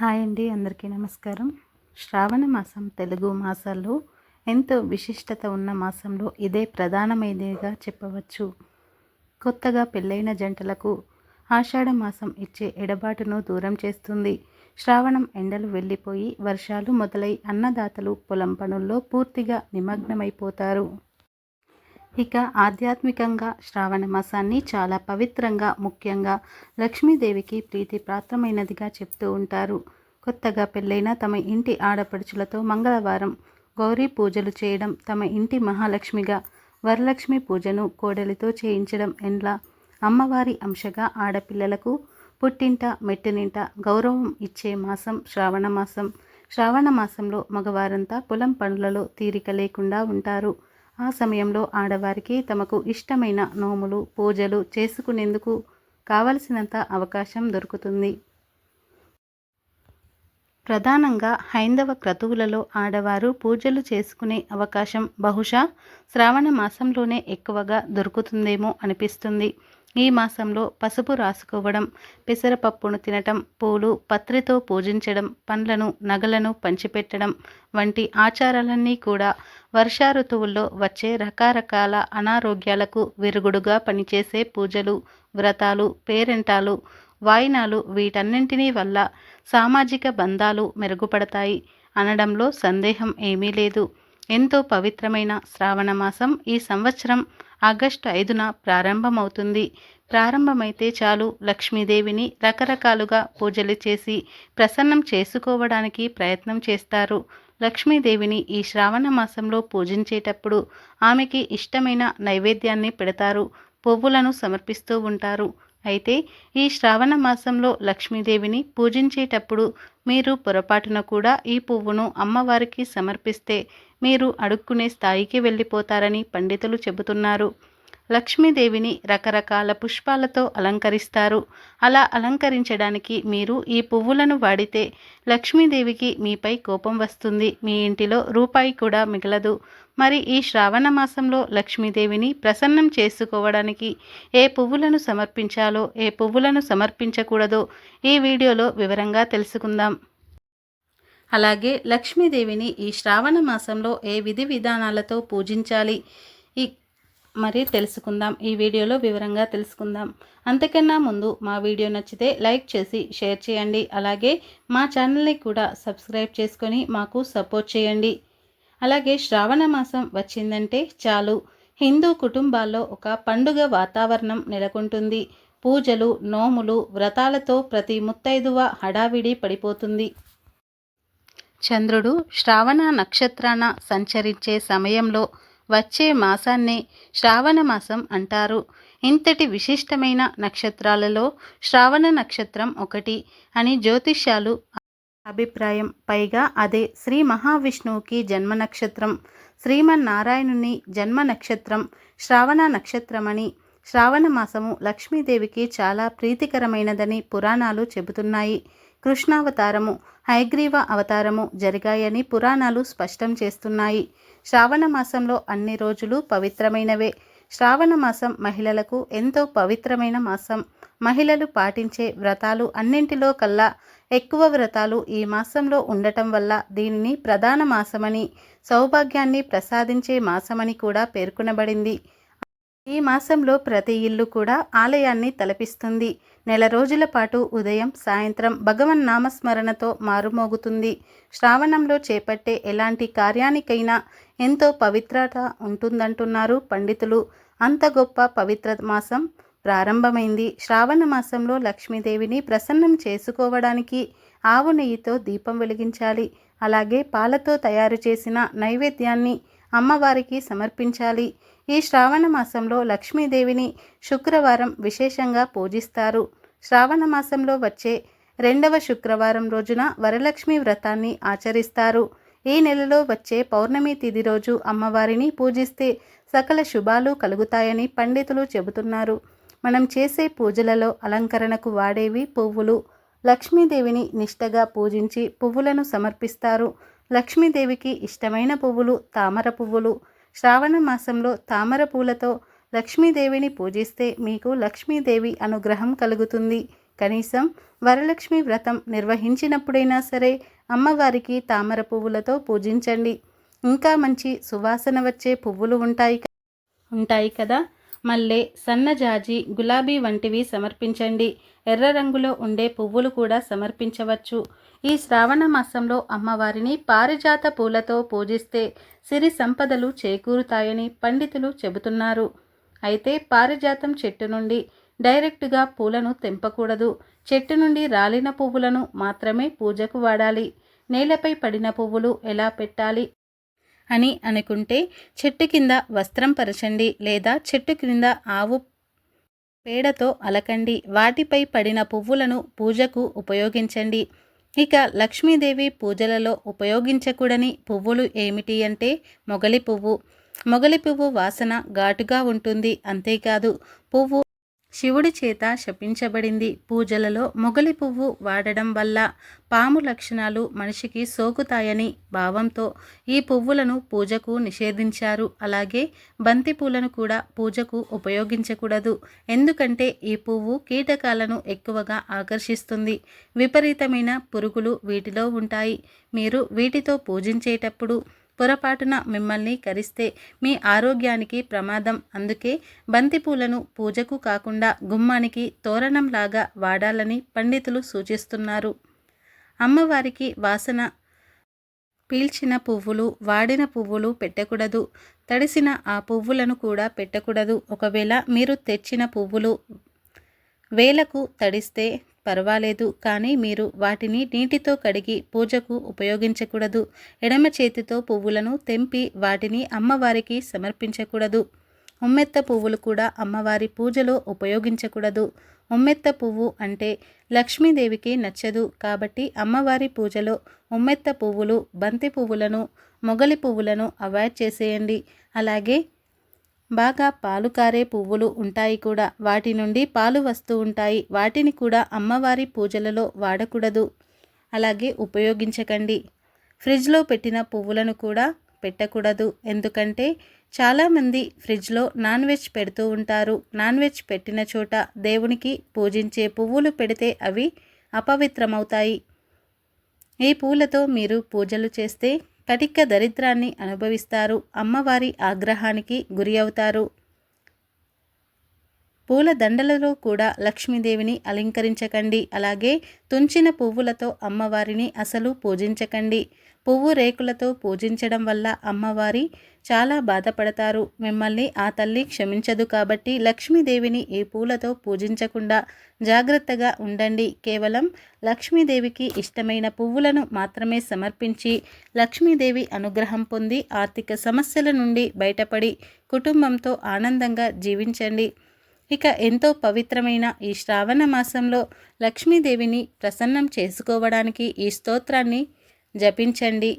Hi అండి అందరికీ నమస్కారం. శ్రావణ మాసం తెలుగు మాసాల్లో ఎంతో విశిష్టత ఉన్న మాసంలో ఇదే ప్రధానమైనదిగా చెప్పవచ్చు. కొత్తగా పెళ్ళైన జంటలకు ఆషాఢ మాసం ఇచ్చే ఎడబాటును దూరం చేస్తుంది. శ్రావణం ఎండలు వెళ్ళిపోయి వర్షాలు మొదలై అన్నదాతలు పొలం పనుల్లో పూర్తిగా నిమగ్నమైపోతారు. ఇక ఆధ్యాత్మికంగా శ్రావణ మాసాన్ని చాలా పవిత్రంగా ముఖ్యంగా లక్ష్మీదేవికి ప్రీతి ప్రాప్తమైనదిగా చెప్తూ ఉంటారు. కొత్తగా పెళ్ళైన తమ ఇంటి ఆడపడుచులతో మంగళవారం గౌరీ పూజలు చేయడం తమ ఇంటి మహాలక్ష్మిగా వరలక్ష్మి పూజను కోడలితో చేయించడం ఎండ్ల అమ్మవారి అంశగా ఆడపిల్లలకు పుట్టింట మెట్టినింట గౌరవం ఇచ్చే మాసం శ్రావణ మాసం. శ్రావణ మాసంలో మగవారంతా పొలం పనులలో తీరిక లేకుండా ఉంటారు. ఆ సమయంలో ఆడవారికి తమకు ఇష్టమైన నోములు పూజలు చేసుకునేందుకు కావలసినంత అవకాశం దొరుకుతుంది. ప్రధానంగా హైందవ క్రతువులలో ఆడవారు పూజలు చేసుకునే అవకాశం బహుశా శ్రావణ మాసంలోనే ఎక్కువగా దొరుకుతుందేమో అనిపిస్తుంది. ఈ మాసంలో పసుపు రాసుకోవడం పెసరపప్పును తినటం పూలు పత్రితో పూజించడం పండ్లను నగలను పంచిపెట్టడం వంటి ఆచారాలన్నీ కూడా వర్షా ఋతువుల్లో వచ్చే రకరకాల అనారోగ్యాలకు విరుగుడుగా పనిచేసే పూజలు వ్రతాలు పేరెంటాలు వాయినాలు వీటన్నింటినీ వల్ల సామాజిక బంధాలు మెరుగుపడతాయి. అనడంలో సందేహం ఏమీ లేదు. ఎంతో పవిత్రమైన శ్రావణ మాసం ఈ సంవత్సరం ఆగస్టు ఐదున ప్రారంభమవుతుంది. ప్రారంభమైతే చాలు లక్ష్మీదేవిని రకరకాలుగా పూజలు చేసి ప్రసన్నం చేసుకోవడానికి ప్రయత్నం చేస్తారు. లక్ష్మీదేవిని ఈ శ్రావణ మాసంలో పూజించేటప్పుడు ఆమెకి ఇష్టమైన నైవేద్యాన్ని పెడతారు. పువ్వులను సమర్పిస్తూ ఉంటారు. అయితే ఈ శ్రావణ మాసంలో లక్ష్మీదేవిని పూజించేటప్పుడు మీరు పొరపాటున కూడా ఈ పువ్వును అమ్మవారికి సమర్పిస్తే మీరు అడుక్కునే స్థాయికి వెళ్ళిపోతారని పండితులు చెబుతున్నారు. లక్ష్మీదేవిని రకరకాల పుష్పాలతో అలంకరిస్తారు. అలా అలంకరించడానికి మీరు ఈ పువ్వులను వాడితే లక్ష్మీదేవికి మీపై కోపం వస్తుంది. మీ ఇంటిలో రూపాయి కూడా మిగలదు. మరి ఈ శ్రావణ మాసంలో లక్ష్మీదేవిని ప్రసన్నం చేసుకోవడానికి ఏ పువ్వులను సమర్పించాలో ఏ పువ్వులను సమర్పించకూడదో ఈ వీడియోలో వివరంగా తెలుసుకుందాం. అలాగే లక్ష్మీదేవిని ఈ శ్రావణ మాసంలో ఏ విధి విధానాలతో పూజించాలి? ఈ మరి తెలుసుకుందాం. ఈ వీడియోలో వివరంగా తెలుసుకుందాం. అంతకన్నా ముందు మా వీడియో నచ్చితే లైక్ చేసి షేర్ చేయండి. అలాగే మా ఛానల్ని కూడా సబ్స్క్రైబ్ చేసుకొని మాకు సపోర్ట్ చేయండి. అలాగే శ్రావణ మాసం వచ్చిందంటే చాలు. హిందూ కుటుంబాల్లో ఒక పండుగ వాతావరణం నెలకొంటుంది. పూజలు నోములు వ్రతాలతో ప్రతి ముత్తైదువ హడావిడి పడిపోతుంది. చంద్రుడు శ్రావణ నక్షత్రాన సంచరించే సమయంలో వచ్చే మాసాన్నే శ్రావణ మాసం అంటారు. ఇంతటి విశిష్టమైన నక్షత్రాలలో శ్రావణ నక్షత్రం ఒకటి అని జ్యోతిష్యాలు అభిప్రాయం. పైగా అదే శ్రీ మహావిష్ణువుకి జన్మ నక్షత్రం శ్రీమన్నారాయణుని జన్మ నక్షత్రం శ్రావణ నక్షత్రమని శ్రావణ మాసము లక్ష్మీదేవికి చాలా ప్రీతికరమైనదని పురాణాలు చెబుతున్నాయి. కృష్ణావతారము హైగ్రీవ అవతారము జరిగాయని పురాణాలు స్పష్టం చేస్తున్నాయి. శ్రావణ మాసంలో అన్ని రోజులు పవిత్రమైనవే. శ్రావణ మాసం మహిళలకు ఎంతో పవిత్రమైన మాసం. మహిళలు పాటించే వ్రతాలు అన్నింటిలో కల్లా ఎక్కువ వ్రతాలు ఈ మాసంలో ఉండటం వల్ల దీనిని ప్రధాన మాసమని సౌభాగ్యాన్ని ప్రసాదించే మాసమని కూడా పేర్కొనబడింది. ఈ మాసంలో ప్రతి ఇల్లు కూడా ఆలయాన్ని తలపిస్తుంది. నెల రోజుల పాటు ఉదయం సాయంత్రం భగవన్ నామస్మరణతో మారుమోగుతుంది. శ్రావణంలో చేపట్టే ఎలాంటి కార్యానికైనా ఎంతో పవిత్రత ఉంటుందంటున్నారు పండితులు. అంత గొప్ప పవిత్ర మాసం ప్రారంభమైంది. శ్రావణ మాసంలో లక్ష్మీదేవిని ప్రసన్నం చేసుకోవడానికి ఆవు నెయ్యితో దీపం వెలిగించాలి. అలాగే పాలతో తయారు చేసిన నైవేద్యాన్ని అమ్మవారికి సమర్పించాలి. ఈ శ్రావణ మాసంలో లక్ష్మీదేవిని శుక్రవారం విశేషంగా పూజిస్తారు. శ్రావణ మాసంలో వచ్చే రెండవ శుక్రవారం రోజున వరలక్ష్మి వ్రతాన్ని ఆచరిస్తారు. ఈ నెలలో వచ్చే పౌర్ణమి తిథి రోజు అమ్మవారిని పూజిస్తే సకల శుభాలు కలుగుతాయని పండితులు చెబుతున్నారు. మనం చేసే పూజలలో అలంకరణకు వాడేవి పువ్వులు. లక్ష్మీదేవిని నిష్టగా పూజించి పువ్వులను సమర్పిస్తారు. లక్ష్మీదేవికి ఇష్టమైన పువ్వులు తామర పువ్వులు. శ్రావణ మాసంలో తామర పూలతో లక్ష్మీదేవిని పూజిస్తే మీకు లక్ష్మీదేవి అనుగ్రహం కలుగుతుంది. కనీసం వరలక్ష్మి వ్రతం నిర్వహించినప్పుడైనా సరే అమ్మవారికి తామర పువ్వులతో పూజించండి. ఇంకా మంచి సువాసన వచ్చే పువ్వులు ఉంటాయి ఉంటాయి కదా. మల్లె సన్నజాజి గులాబీ వంటివి సమర్పించండి. ఎర్ర రంగులో ఉండే పువ్వులు కూడా సమర్పించవచ్చు. ఈ శ్రావణ మాసంలో అమ్మవారిని పారిజాత పూలతో పూజిస్తే సిరి సంపదలు చేకూరుతాయని పండితులు చెబుతున్నారు. అయితే పారిజాతం చెట్టు నుండి డైరెక్టుగా పూలను తెంపకూడదు. చెట్టు నుండి రాలిన పువ్వులను మాత్రమే పూజకు వాడాలి. నేలపై పడిన పువ్వులు ఎలా పెట్టాలి? అని అనుకుంటే చెట్టు కింద వస్త్రం పరచండి లేదా చెట్టు క్రింద ఆవు పేడతో అలకండి. వాటిపై పడిన పువ్వులను పూజకు ఉపయోగించండి. ఇక లక్ష్మీదేవి పూజలలో ఉపయోగించకూడని పువ్వులు ఏమిటి అంటే మొగలి పువ్వు. మొగలి పువ్వు వాసన ఘాటుగా ఉంటుంది. అంతేకాదు పువ్వు శివుడి చేత శపించబడింది. పూజలలో మొగలి పువ్వు వాడడం వల్ల పాము లక్షణాలు మనిషికి సోకుతాయని భావంతో ఈ పువ్వులను పూజకు నిషేధించారు. అలాగే బంతి పూలను కూడా పూజకు ఉపయోగించకూడదు. ఎందుకంటే ఈ పువ్వు కీటకాలను ఎక్కువగా ఆకర్షిస్తుంది. విపరీతమైన పురుగులు వీటిలో ఉంటాయి. మీరు వీటితో పూజించేటప్పుడు పొరపాటున మిమ్మల్ని కరిస్తే మీ ఆరోగ్యానికి ప్రమాదం. అందుకే బంతిపూలను పూజకు కాకుండా గుమ్మానికి తోరణంలాగా వాడాలని పండితులు సూచిస్తున్నారు. అమ్మవారికి వాసన పీల్చిన పువ్వులు వాడిన పువ్వులు పెట్టకూడదు. తడిసిన ఆ పువ్వులను కూడా పెట్టకూడదు. ఒకవేళ మీరు తెచ్చిన పువ్వులు వేలకు తడిస్తే పర్వాలేదు కానీ మీరు వాటిని నీటితో కడిగి పూజకు ఉపయోగించకూడదు. ఎడమ చేతితో పువ్వులను తెంపి వాటిని అమ్మవారికి సమర్పించకూడదు. ఉమ్మెత్త పువ్వులు కూడా అమ్మవారి పూజలో ఉపయోగించకూడదు. ఉమ్మెత్త పువ్వు అంటే లక్ష్మీదేవికి నచ్చదు కాబట్టి అమ్మవారి పూజలో ఉమ్మెత్త పువ్వులు బంతి పువ్వులను మొగలి పువ్వులను అవాయిడ్ చేసేయండి. అలాగే బాగా పాలు కారే పువ్వులు ఉంటాయి కూడా. వాటి నుండి పాలు వస్తూ ఉంటాయి. వాటిని కూడా అమ్మవారి పూజలలో వాడకూడదు. అలాగే ఉపయోగించకండి. ఫ్రిడ్జ్లో పెట్టిన పువ్వులను కూడా పెట్టకూడదు. ఎందుకంటే చాలామంది ఫ్రిడ్జ్లో నాన్ వెజ్ పెడుతూ ఉంటారు. నాన్ వెజ్ పెట్టిన చోట దేవునికి పూజించే పువ్వులు పెడితే అవి అపవిత్రమవుతాయి. ఈ పూలతో మీరు పూజలు చేస్తే కటిక దరిద్రాన్ని అనుభవిస్తారు. అమ్మవారి ఆగ్రహానికి గురి అవుతారు. పూల దండలలో కూడా లక్ష్మీదేవిని అలంకరించకండి. అలాగే తుంచిన పువ్వులతో అమ్మవారిని అసలు పూజించకండి. పువ్వు రేకులతో పూజించడం వల్ల అమ్మవారి చాలా బాధపడతారు. మిమ్మల్ని ఆ తల్లి క్షమించదు కాబట్టి లక్ష్మీదేవిని ఈ పూలతో పూజించకుండా జాగ్రత్తగా ఉండండి. కేవలం లక్ష్మీదేవికి ఇష్టమైన పువ్వులను మాత్రమే సమర్పించి లక్ష్మీదేవి అనుగ్రహం పొంది ఆర్థిక సమస్యల నుండి బయటపడి కుటుంబంతో ఆనందంగా జీవించండి. ఇక ఎంతో పవిత్రమైన ఈ శ్రావణ మాసంలో లక్ష్మీదేవిని ప్రసన్నం చేసుకోవడానికి ఈ స్తోత్రాన్ని జపించండి.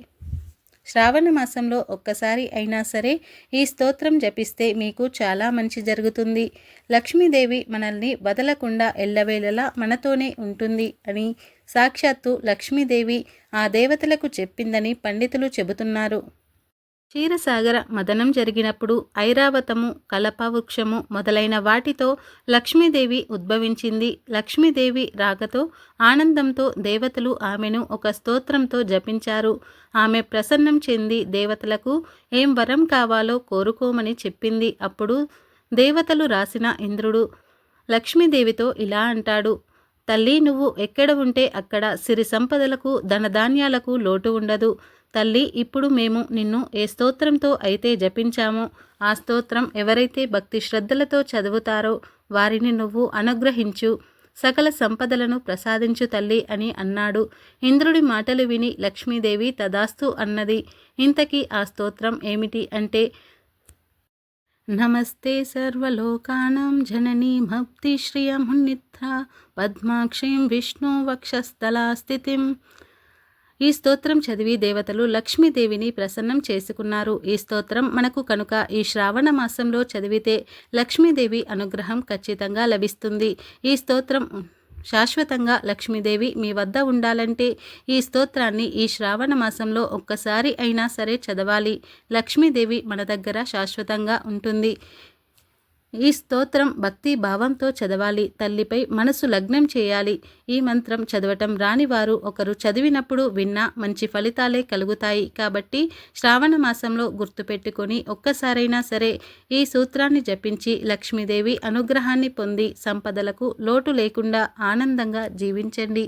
శ్రావణ మాసంలో ఒక్కసారి అయినా సరే ఈ స్తోత్రం జపిస్తే మీకు చాలా మంచి జరుగుతుంది. లక్ష్మీదేవి మనల్ని వదలకుండా ఎల్లవేళలా మనతోనే ఉంటుంది అని సాక్షాత్తు లక్ష్మీదేవి ఆ దేవతలకు చెప్పిందని పండితులు చెబుతున్నారు. క్షీరసాగర మదనం జరిగినప్పుడు ఐరావతము కలపవృక్షము మొదలైన వాటితో లక్ష్మీదేవి ఉద్భవించింది. లక్ష్మీదేవి రాగతో ఆనందంతో దేవతలు ఆమెను ఒక స్తోత్రంతో జపించారు. ఆమె ప్రసన్నం చెంది దేవతలకు ఏం వరం కావాలో కోరుకోమని చెప్పింది. అప్పుడు దేవతలు రాసిన ఇంద్రుడు లక్ష్మీదేవితో ఇలా అంటాడు. తల్లి నువ్వు ఎక్కడ ఉంటే అక్కడ సిరి సంపదలకు ధనధాన్యాలకు లోటు ఉండదు. తల్లి ఇప్పుడు మేము నిన్ను ఏ స్తోత్రంతో అయితే జపించామో ఆ స్తోత్రం ఎవరైతే భక్తి శ్రద్ధలతో చదువుతారో వారిని నువ్వు అనుగ్రహించు. సకల సంపదలను ప్రసాదించు తల్లి అని అన్నాడు. ఇంద్రుడి మాటలు విని లక్ష్మీదేవి తదాస్తు అన్నది. ఇంతకీ ఆ స్తోత్రం ఏమిటి అంటే నమస్తే సర్వలోకానాం జననీ భక్తి శ్రియమున్నిత్ర పద్మాక్షీం విష్ణు వక్షస్థలా స్థితిం. ఈ స్తోత్రం చదివి దేవతలు లక్ష్మీదేవిని ప్రసన్నం చేసుకున్నారు. ఈ స్తోత్రం మనకు కనుక ఈ శ్రావణ మాసంలో చదివితే లక్ష్మీదేవి అనుగ్రహం ఖచ్చితంగా లభిస్తుంది. ఈ స్తోత్రం శాశ్వతంగా లక్ష్మీదేవి మీ వద్ద ఉండాలంటే ఈ స్తోత్రాన్ని ఈ శ్రావణ మాసంలో ఒక్కసారి అయినా సరే చదవాలి. లక్ష్మీదేవి మన దగ్గర శాశ్వతంగా ఉంటుంది. ఈ స్తోత్రం భక్తి భావంతో చదవాలి. తల్లిపై మనసు లగ్నం చేయాలి. ఈ మంత్రం చదవటం రాని వారు ఒకరు చదివినప్పుడు విన్నా మంచి ఫలితాలే కలుగుతాయి. కాబట్టి శ్రావణ మాసంలో గుర్తుపెట్టుకొని ఒక్కసారైనా సరే ఈ సూత్రాన్ని జపించి లక్ష్మీదేవి అనుగ్రహాన్ని పొంది సంపదలకు లోటు లేకుండా ఆనందంగా జీవించండి.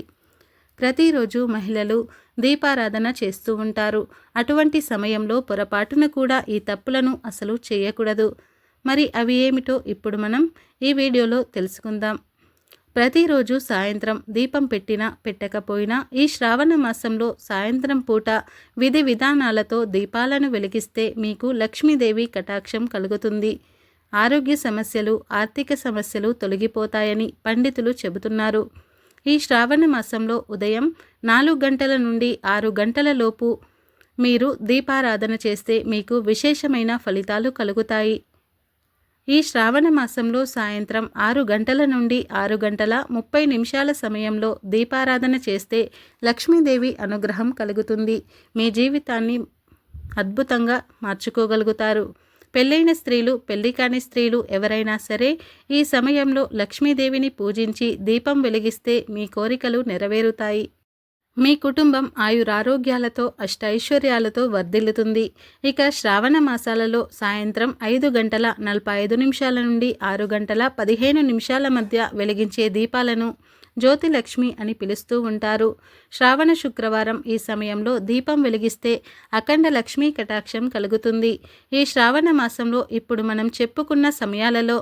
ప్రతిరోజు మహిళలు దీపారాధన చేస్తూ ఉంటారు. అటువంటి సమయంలో పొరపాటున కూడా ఈ తప్పులను అసలు చేయకూడదు. మరి అవి ఏమిటో ఇప్పుడు మనం ఈ వీడియోలో తెలుసుకుందాం. ప్రతిరోజు సాయంత్రం దీపం పెట్టినా పెట్టకపోయినా ఈ శ్రావణ మాసంలో సాయంత్రం పూట విధి విధానాలతో దీపాలను వెలిగిస్తే మీకు లక్ష్మీదేవి కటాక్షం కలుగుతుంది. ఆరోగ్య సమస్యలు ఆర్థిక సమస్యలు తొలగిపోతాయని పండితులు చెబుతున్నారు. ఈ శ్రావణ మాసంలో ఉదయం నాలుగు గంటల నుండి ఆరు గంటల లోపు మీరు దీపారాధన చేస్తే మీకు విశేషమైన ఫలితాలు కలుగుతాయి. ఈ శ్రావణ మాసంలో సాయంత్రం ఆరు గంటల నుండి ఆరు గంటల ముప్పై నిమిషాల సమయంలో దీపారాధన చేస్తే లక్ష్మీదేవి అనుగ్రహం కలుగుతుంది. మీ జీవితాన్ని అద్భుతంగా మార్చుకోగలుగుతారు. పెళ్ళైన స్త్రీలు పెళ్ళి కాని స్త్రీలు ఎవరైనా సరే ఈ సమయంలో లక్ష్మీదేవిని పూజించి దీపం వెలిగిస్తే మీ కోరికలు నెరవేరుతాయి. మీ కుటుంబం ఆయురారోగ్యాలతో అష్టైశ్వర్యాలతో వర్ధిల్లుతుంది. ఇక శ్రావణ మాసాలలో సాయంత్రం ఐదు గంటల నలభై ఐదు నిమిషాల నుండి ఆరు గంటల పదిహేను నిమిషాల మధ్య వెలిగించే దీపాలను జ్యోతిలక్ష్మి అని పిలుస్తూ ఉంటారు. శ్రావణ శుక్రవారం ఈ సమయంలో దీపం వెలిగిస్తే అఖండ లక్ష్మీ కటాక్షం కలుగుతుంది. ఈ శ్రావణ మాసంలో ఇప్పుడు మనం చెప్పుకున్న సమయాలలో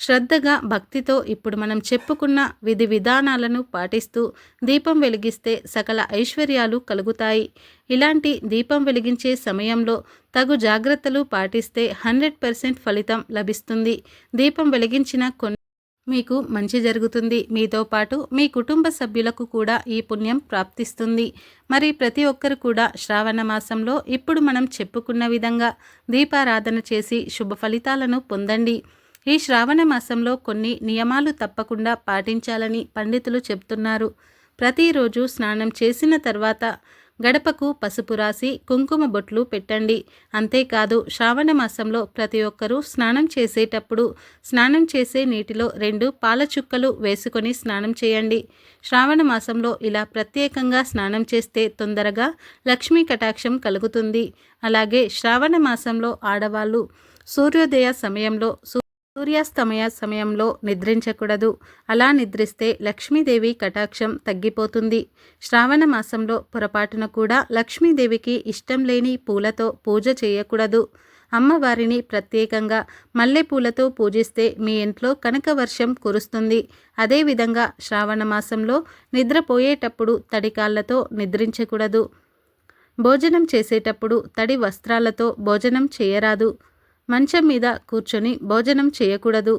శ్రద్ధగా భక్తితో ఇప్పుడు మనం చెప్పుకున్న విధి విధానాలను పాటిస్తూ దీపం వెలిగిస్తే సకల ఐశ్వర్యాలు కలుగుతాయి. ఇలాంటి దీపం వెలిగించే సమయంలో తగు జాగ్రత్తలు పాటిస్తే హండ్రెడ్ పర్సెంట్ ఫలితం లభిస్తుంది. దీపం వెలిగించిన కొన్ని మీకు మంచి జరుగుతుంది. మీతో పాటు మీ కుటుంబ సభ్యులకు కూడా ఈ పుణ్యం ప్రాప్తిస్తుంది. మరి ప్రతి ఒక్కరు కూడా శ్రావణ మాసంలో ఇప్పుడు మనం చెప్పుకున్న విధంగా దీపారాధన చేసి శుభ ఫలితాలను పొందండి. ఈ శ్రావణ మాసంలో కొన్ని నియమాలు తప్పకుండా పాటించాలని పండితులు చెబుతున్నారు ప్రతిరోజు స్నానం చేసిన తర్వాత గడపకు పసుపు రాసి కుంకుమ బొట్లు పెట్టండి. అంతేకాదు శ్రావణ మాసంలో ప్రతి ఒక్కరూ స్నానం చేసేటప్పుడు స్నానం చేసే నీటిలో రెండు పాల చుక్కలు వేసుకొని స్నానం చేయండి. శ్రావణ మాసంలో ఇలా ప్రత్యేకంగా స్నానం చేస్తే తొందరగా లక్ష్మీ కటాక్షం కలుగుతుంది. అలాగే శ్రావణ మాసంలో ఆడవాళ్ళు సూర్యోదయ సమయంలో సూర్యాస్తమయ సమయంలో నిద్రించకూడదు. అలా నిద్రిస్తే లక్ష్మీదేవి కటాక్షం తగ్గిపోతుంది. శ్రావణ మాసంలో పొరపాటున కూడా లక్ష్మీదేవికి ఇష్టం లేని పూలతో పూజ చేయకూడదు. అమ్మవారిని ప్రత్యేకంగా మల్లెపూలతో పూజిస్తే మీ ఇంట్లో కనక వర్షం కురుస్తుంది అదేవిధంగా శ్రావణ మాసంలో నిద్రపోయేటప్పుడు తడికాళ్ళతో నిద్రించకూడదు. భోజనం చేసేటప్పుడు తడి వస్త్రాలతో భోజనం చేయరాదు. మంచం మీద కూర్చొని భోజనం చేయకూడదు.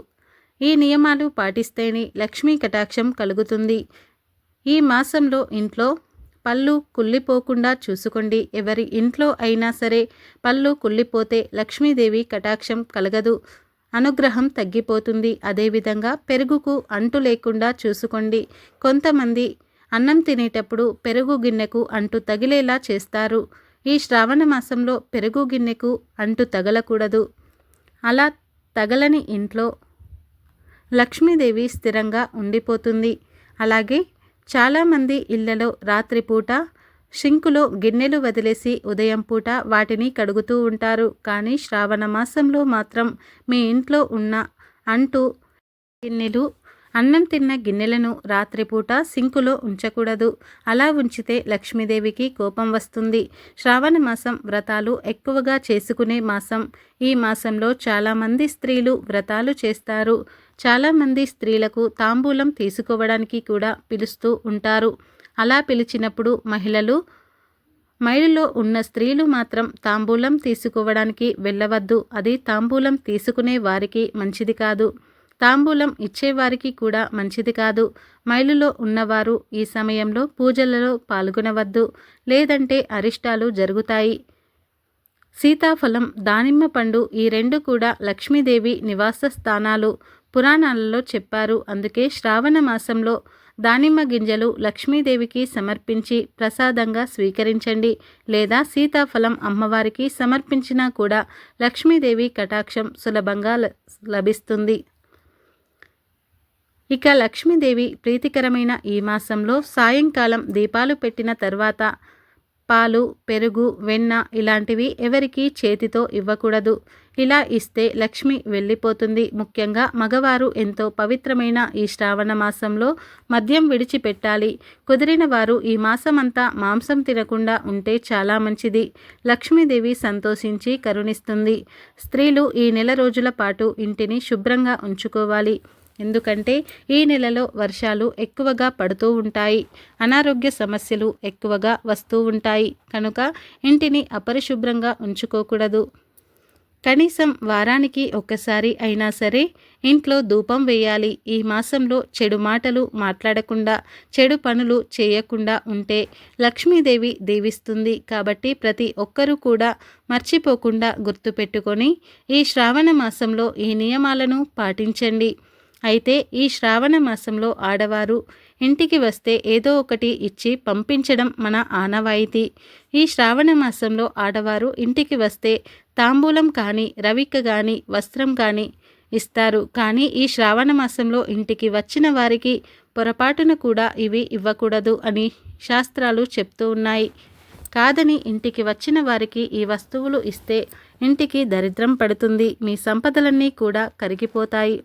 ఈ నియమాలు పాటిస్తేనే లక్ష్మీ కటాక్షం కలుగుతుంది. ఈ మాసంలో ఇంట్లో పళ్ళు కుళ్ళిపోకుండా చూసుకోండి. ఎవరి ఇంట్లో అయినా సరే పళ్ళు కుళ్ళిపోతే లక్ష్మీదేవి కటాక్షం కలగదు. అనుగ్రహం తగ్గిపోతుంది. అదేవిధంగా పెరుగుకు అంటు లేకుండా చూసుకోండి. కొంతమంది అన్నం తినేటప్పుడు పెరుగు గిన్నెకు అంటు తగిలేలా చేస్తారు. ఈ శ్రావణ మాసంలో పెరుగు గిన్నెకు అంటు తగలకూడదు. అలా తగలని ఇంట్లో లక్ష్మీదేవి స్థిరంగా ఉండిపోతుంది. అలాగే చాలామంది ఇళ్ళలో రాత్రిపూట షింకులో గిన్నెలు వదిలేసి ఉదయం పూట వాటిని కడుగుతూ ఉంటారు. కానీ శ్రావణ మాసంలో మాత్రం మీ ఇంట్లో ఉన్న అంటూ గిన్నెలు అన్నం తిన్న గిన్నెలను రాత్రిపూట సింకులో ఉంచకూడదు. అలా ఉంచితే లక్ష్మీదేవికి కోపం వస్తుంది. శ్రావణ మాసం వ్రతాలు ఎక్కువగా చేసుకునే మాసం. ఈ మాసంలో చాలామంది స్త్రీలు వ్రతాలు చేస్తారు. చాలామంది స్త్రీలకు తాంబూలం తీసుకోవడానికి కూడా పిలుస్తూ ఉంటారు. అలా పిలిచినప్పుడు మహిళలు మైలులో ఉన్న స్త్రీలు మాత్రం తాంబూలం తీసుకోవడానికి వెళ్ళవద్దు. అది తాంబూలం తీసుకునే వారికి మంచిది కాదు. తాంబూలం ఇచ్చేవారికి కూడా మంచిది కాదు. మైలులో ఉన్నవారు ఈ సమయంలో పూజలలో పాల్గొనవద్దు. లేదంటే అరిష్టాలు జరుగుతాయి. సీతాఫలం దానిమ్మ పండు ఈ రెండు కూడా లక్ష్మీదేవి నివాస స్థానాలు పురాణాలలో చెప్పారు. అందుకే శ్రావణ మాసంలో దానిమ్మ గింజలు లక్ష్మీదేవికి సమర్పించి ప్రసాదంగా స్వీకరించండి. లేదా సీతాఫలం అమ్మవారికి సమర్పించినా కూడా లక్ష్మీదేవి కటాక్షం సులభంగా లభిస్తుంది. ఇక లక్ష్మీదేవి ప్రీతికరమైన ఈ మాసంలో సాయంకాలం దీపాలు పెట్టిన తర్వాత పాలు పెరుగు వెన్న ఇలాంటివి ఎవరికి చేతితో ఇవ్వకూడదు. ఇలా ఇస్తే లక్ష్మి వెళ్ళిపోతుంది. ముఖ్యంగా మగవారు ఎంతో పవిత్రమైన ఈ శ్రావణ మాసంలో మద్యం విడిచిపెట్టాలి. కుదిరిన వారు ఈ మాసమంతా మాంసం తినకుండా ఉంటే చాలా మంచిది. లక్ష్మీదేవి సంతోషించి కరుణిస్తుంది. స్త్రీలు ఈ నెల రోజుల పాటు ఇంటిని శుభ్రంగా ఉంచుకోవాలి. ఎందుకంటే ఈ నెలలో వర్షాలు ఎక్కువగా పడుతూ ఉంటాయి. అనారోగ్య సమస్యలు ఎక్కువగా వస్తూ ఉంటాయి. కనుక ఇంటిని అపరిశుభ్రంగా ఉంచుకోకూడదు. కనీసం వారానికి ఒక్కసారి అయినా సరే ఇంట్లో ధూపం వేయాలి. ఈ మాసంలో చెడు మాటలు మాట్లాడకుండా చెడు పనులు చేయకుండా ఉంటే లక్ష్మీదేవి దీవిస్తుంది. కాబట్టి ప్రతి ఒక్కరూ కూడా మర్చిపోకుండా గుర్తుపెట్టుకొని ఈ శ్రావణ మాసంలో ఈ నియమాలను పాటించండి. అయితే ఈ శ్రావణ మాసంలో ఆడవారు ఇంటికి వస్తే ఏదో ఒకటి ఇచ్చి పంపించడం మన ఆనవాయితీ. ఈ శ్రావణ మాసంలో ఆడవారు ఇంటికి వస్తే తాంబూలం కానీ రవిక కానీ వస్త్రం కానీ ఇస్తారు. కానీ ఈ శ్రావణ మాసంలో ఇంటికి వచ్చిన వారికి పొరపాటున కూడా ఇవి ఇవ్వకూడదు అని శాస్త్రాలు చెప్తూ ఉన్నాయి. కాదని ఇంటికి వచ్చిన వారికి ఈ వస్తువులు ఇస్తే ఇంటికి దరిద్రం పడుతుంది. మీ సంపదలన్నీ కూడా కరిగిపోతాయి.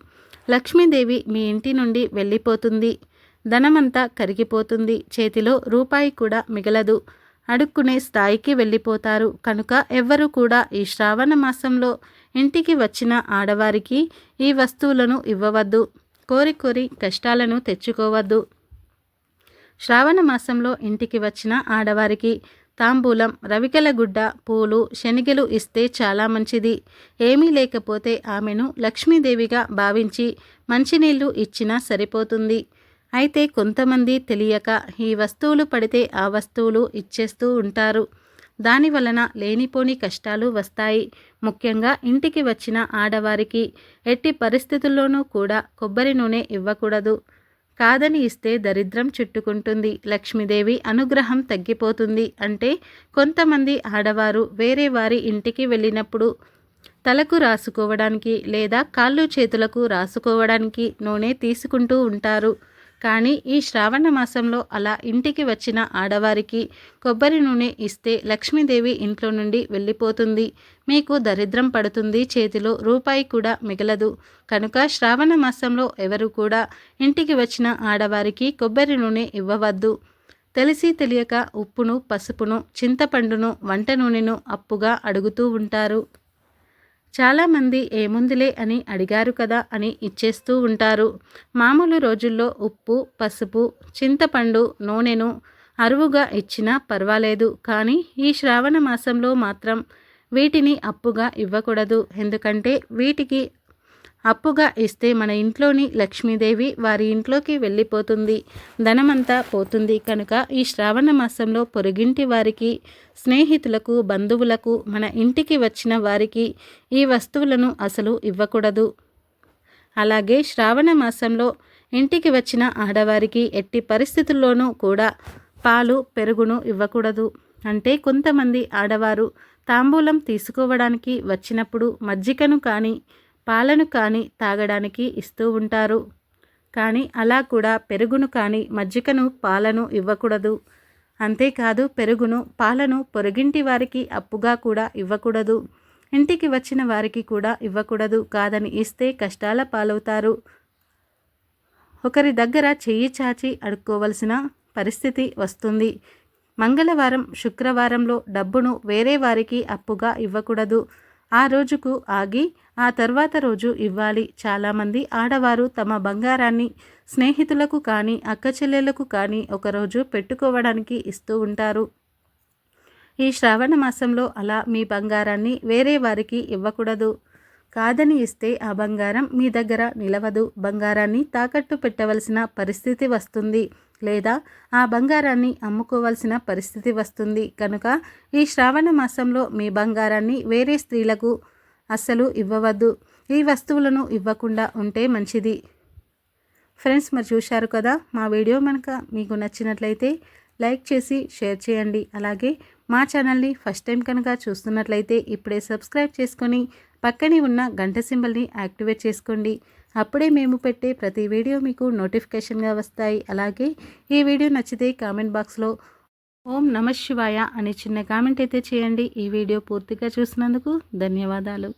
లక్ష్మీదేవి మీ ఇంటి నుండి వెళ్ళిపోతుంది. ధనమంతా కరిగిపోతుంది. చేతిలో రూపాయి కూడా మిగలదు. అడుక్కునే స్థాయికి వెళ్ళిపోతారు. కనుక ఎవ్వరూ కూడా ఈ శ్రావణ మాసంలో ఇంటికి వచ్చిన ఆడవారికి ఈ వస్తువులను ఇవ్వవద్దు. కోరి కోరి కష్టాలను తెచ్చుకోవద్దు. శ్రావణ మాసంలో ఇంటికి వచ్చిన ఆడవారికి తాంబూలం రవికలగుడ్డ పూలు శనిగలు ఇస్తే చాలా మంచిది. ఏమీ లేకపోతే ఆమెను లక్ష్మీదేవిగా భావించి మంచినీళ్ళు ఇచ్చినా సరిపోతుంది. అయితే కొంతమంది తెలియక ఈ వస్తువులు పడితే ఆ వస్తువులు ఇచ్చేస్తూ ఉంటారు. దాని వలన లేనిపోని కష్టాలు వస్తాయి. ముఖ్యంగా ఇంటికి వచ్చిన ఆడవారికి ఎట్టి పరిస్థితుల్లోనూ కూడా కొబ్బరి నూనె ఇవ్వకూడదు. కాదని ఇస్తే దరిద్రం చుట్టుకుంటుంది. లక్ష్మీదేవి అనుగ్రహం తగ్గిపోతుంది అంటే కొంతమంది ఆడవారు వేరే వారి ఇంటికి వెళ్ళినప్పుడు తలకు రాసుకోవడానికి లేదా కాళ్ళు చేతులకు రాసుకోవడానికి నూనె తీసుకుంటూ ఉంటారు. కానీ ఈ శ్రావణ మాసంలో అలా ఇంటికి వచ్చిన ఆడవారికి కొబ్బరి నూనె ఇస్తే లక్ష్మీదేవి ఇంట్లో నుండి వెళ్ళిపోతుంది. మీకు దరిద్రం పడుతుంది. చేతిలో రూపాయి కూడా మిగలదు. కనుక శ్రావణ మాసంలో ఎవరు కూడా ఇంటికి వచ్చిన ఆడవారికి కొబ్బరి నూనె ఇవ్వవద్దు. తెలిసి తెలియక ఉప్పును పసుపును చింతపండును వంట నూనెను అప్పుగా అడుగుతూ ఉంటారు. చాలామంది ఏముందిలే అని అడిగారు కదా అని ఇచ్చేస్తూ ఉంటారు. మామూలు రోజుల్లో ఉప్పు పసుపు చింతపండు నూనెను అరువుగా ఇచ్చినా పర్వాలేదు. కానీ ఈ శ్రావణ మాసంలో మాత్రం వీటిని అప్పుగా ఇవ్వకూడదు. ఎందుకంటే వీటికి అప్పుగా ఇస్తే మన ఇంట్లోని లక్ష్మీదేవి వారి ఇంట్లోకి వెళ్ళిపోతుంది. ధనమంతా పోతుంది కనుక ఈ శ్రావణ మాసంలో పొరుగింటి వారికి స్నేహితులకు బంధువులకు మన ఇంటికి వచ్చిన వారికి ఈ వస్తువులను అసలు ఇవ్వకూడదు. అలాగే శ్రావణ మాసంలో ఇంటికి వచ్చిన ఆడవారికి ఎట్టి పరిస్థితుల్లోనూ కూడా పాలు పెరుగును ఇవ్వకూడదు. అంటే కొంతమంది ఆడవారు తాంబూలం తీసుకోవడానికి వచ్చినప్పుడు మజ్జికను కానీ పాలను కానీ తాగడానికి ఇస్తూ ఉంటారు. కానీ అలా కూడా పెరుగును కానీ మజ్జికను పాలను ఇవ్వకూడదు. అంతేకాదు పెరుగును పాలను పొరుగింటి వారికి అప్పుగా కూడా ఇవ్వకూడదు. ఇంటికి వచ్చిన వారికి కూడా ఇవ్వకూడదు. కాదని ఇస్తే కష్టాల పాలవుతారు. ఒకరి దగ్గర చెయ్యి చాచి అడుక్కోవలసిన పరిస్థితి వస్తుంది. మంగళవారం శుక్రవారంలో డబ్బును వేరే వారికి అప్పుగా ఇవ్వకూడదు. ఆ రోజుకు ఆగి ఆ తర్వాత రోజు ఇవ్వాలి. చాలామంది ఆడవారు తమ బంగారాన్ని స్నేహితులకు కానీ అక్క చెల్లెలకు కానీ ఒకరోజు పెట్టుకోవడానికి ఇస్తూ ఉంటారు. ఈ శ్రావణ మాసంలో అలా మీ బంగారాన్ని వేరే వారికి ఇవ్వకూడదు. కాదని ఇస్తే ఆ బంగారం మీ దగ్గర నిలవదు. బంగారాన్ని తాకట్టు పెట్టవలసిన పరిస్థితి వస్తుంది. లేదా ఆ బంగారాన్ని అమ్ముకోవాల్సిన పరిస్థితి వస్తుంది. కనుక ఈ శ్రావణ మాసంలో మీ బంగారాన్ని వేరే స్త్రీలకు అస్సలు ఇవ్వవద్దు. ఈ వస్తువులను ఇవ్వకుండా ఉంటే మంచిది. ఫ్రెండ్స్ మరి చూశారు కదా మా వీడియో కనుక మీకు నచ్చినట్లయితే లైక్ చేసి షేర్ చేయండి. అలాగే మా ఛానల్ని ఫస్ట్ టైం కనుక చూస్తున్నట్లయితే ఇప్పుడే సబ్స్క్రైబ్ చేసుకొని పక్కనే ఉన్న గంట సింబల్ని యాక్టివేట్ చేసుకోండి. అప్పుడే మేము పెట్టే ప్రతి వీడియో మీకు నోటిఫికేషన్గా వస్తాయి. అలాగే ఈ వీడియో నచ్చితే కామెంట్ బాక్స్లో ఓం నమ శివాయ అనే చిన్న కామెంట్ అయితే చేయండి. ఈ వీడియో పూర్తిగా చూసినందుకు ధన్యవాదాలు.